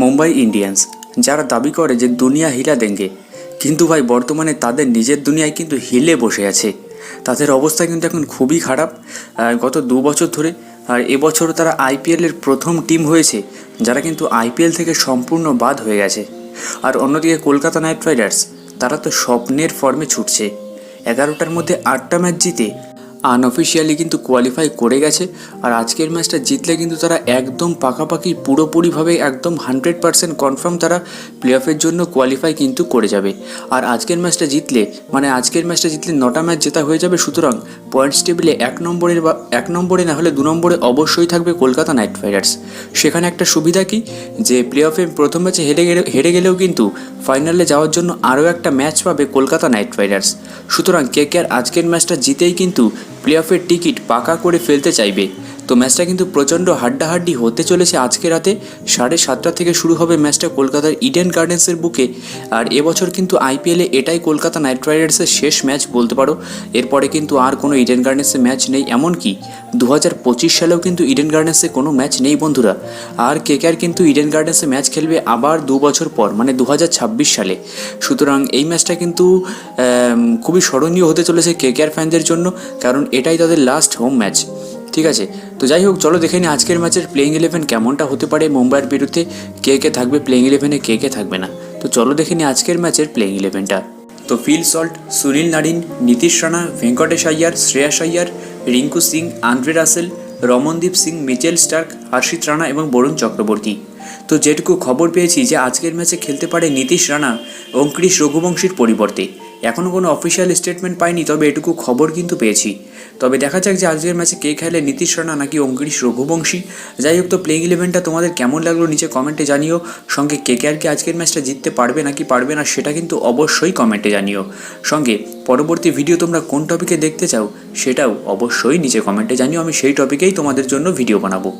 Mumbai Indians, যারা দাবি করে যে দুনিয়া হিলা দেঙ্গে। কিন্তু ভাই, বর্তমানে তাদের নিজের দুনিয়ায় কিন্তু হিলে বসে আছে। তাদের অবস্থা কিন্তু এখন খুবই খারাপ। গত দু বছর ধরে, আর এবছর তারা আইপিএলের প্রথম টিম হয়েছে, যারা কিন্তু আইপিএল থেকে সম্পূর্ণ বাদ হয়ে গেছে। আর অন্যদিকে কলকাতা নাইট রাইডার্স, তারা তো স্বপ্নের ফর্মে ছুটছে। এগারোটার মধ্যে আটটা ম্যাচ জিতে আনঅফিসিয়ালি কিন্তু কোয়ালিফাই করে গেছে। আর আজকের ম্যাচটা জিতলে কিন্তু তারা একদম পাকাপাকি পুরোপুরিভাবে একদম হান্ড্রেড পার্সেন্ট কনফার্ম তারা প্লে অফের জন্য কোয়ালিফাই কিন্তু করে যাবে। আর আজকের ম্যাচটা জিতলে মানে আজকের ম্যাচটা জিতলে নটা ম্যাচ জেতা হয়ে যাবে। সুতরাং পয়েন্টস টেবিলে এক নম্বরের বা, এক নম্বরে না হলে দু নম্বরে অবশ্যই থাকবে কলকাতা নাইট রাইডার্স সেখানে একটা সুবিধা কি? যে প্লে অফে প্রথম ম্যাচে হেরে গেলে, হেরে গেলেও কিন্তু ফাইনালে যাওয়ার জন্য আরও একটা ম্যাচ পাবে কলকাতা নাইট রাইডার্স সুতরাং কে আজকের ম্যাচটা জিতেই কিন্তু প্লে অফের টিকিট পাকা করে ফেলতে চাইবে। তো ম্যাচটা কিন্তু প্রচণ্ড হাড্ডাহাড্ডি হতে চলেছে আজকে রাতে। সাড়ে সাতটা থেকে শুরু হবে ম্যাচটা কলকাতার ইডেন গার্ডেন্সের বুকে। আর এবছর কিন্তু আইপিএলে এটাই কলকাতা নাইট রাইডার্সের শেষ ম্যাচ বলতে পারো। এরপরে কিন্তু আর কোনো ইডেন গার্ডেন্সে ম্যাচ নেই, এমনকি দু হাজার পঁচিশ সালেও কিন্তু ইডেন গার্ডেন্সে কোনো ম্যাচ নেই বন্ধুরা। আর কেকেআর কিন্তু ইডেন গার্ডেন্সে ম্যাচ খেলবে আবার দু বছর পর মানে দু হাজার ছাব্বিশ সালে। সুতরাং এই ম্যাচটা কিন্তু খুবই স্মরণীয় হতে চলেছে কেকেআর ফ্যানদের জন্য, কারণ এটাই তাদের লাস্ট হোম ম্যাচ ঠিক আছে? তো যাই হোক, চলো দেখে নিই আজকের ম্যাচের প্লেইং ইলেভেন কেমনটা হতে পারে মুম্বাইয়ের বিরুদ্ধে, কে কে থাকবে প্লেইং ইলেভেনে কে কে থাকবে না। তো চলো দেখে নিই আজকের ম্যাচের প্লেইং ইলেভেনটা তো Phil Salt, Sunil Narine, Nitish Rana, Venkatesh Iyer Shreyas Iyer Rinku Singh, Andre Russell, Ramandeep Singh, Mitchell Starc, Harshit Rana এবং বরুণ চক্রবর্তী। তো যেটুকু খবর পেয়েছি যে আজকের ম্যাচে খেলতে পারে নীতিশ রানা, অঙ্কুরিশ রঘুবংশীর পরিবর্তে। এখনও কোনো অফিসিয়াল স্টেটমেন্ট পাইনি, তবে এটুকু খবর কিন্তু পেয়েছি। তবে দেখা যাক যে আজকের ম্যাচে কে খেলে নীতিশ রানা নাকি অঙ্কুরিশ রঘুবংশী। যাই হোক তো প্লেইং ইলেভেনটা তোমাদের কেমন লাগল নিচে কমেন্টে জানিও। সঙ্গে কে কে আর কি আজকের ম্যাচটা জিততে পারবে নাকি পারবে না সেটা কিন্তু অবশ্যই কমেন্টে জানিও। সঙ্গে পরবর্তী ভিডিও তোমরা কোন টপিকে দেখতে চাও, সেটাও অবশ্যই নিচে কমেন্টে জানিও। আমি সেই টপিকেই তোমাদের জন্য ভিডিও বানাবো।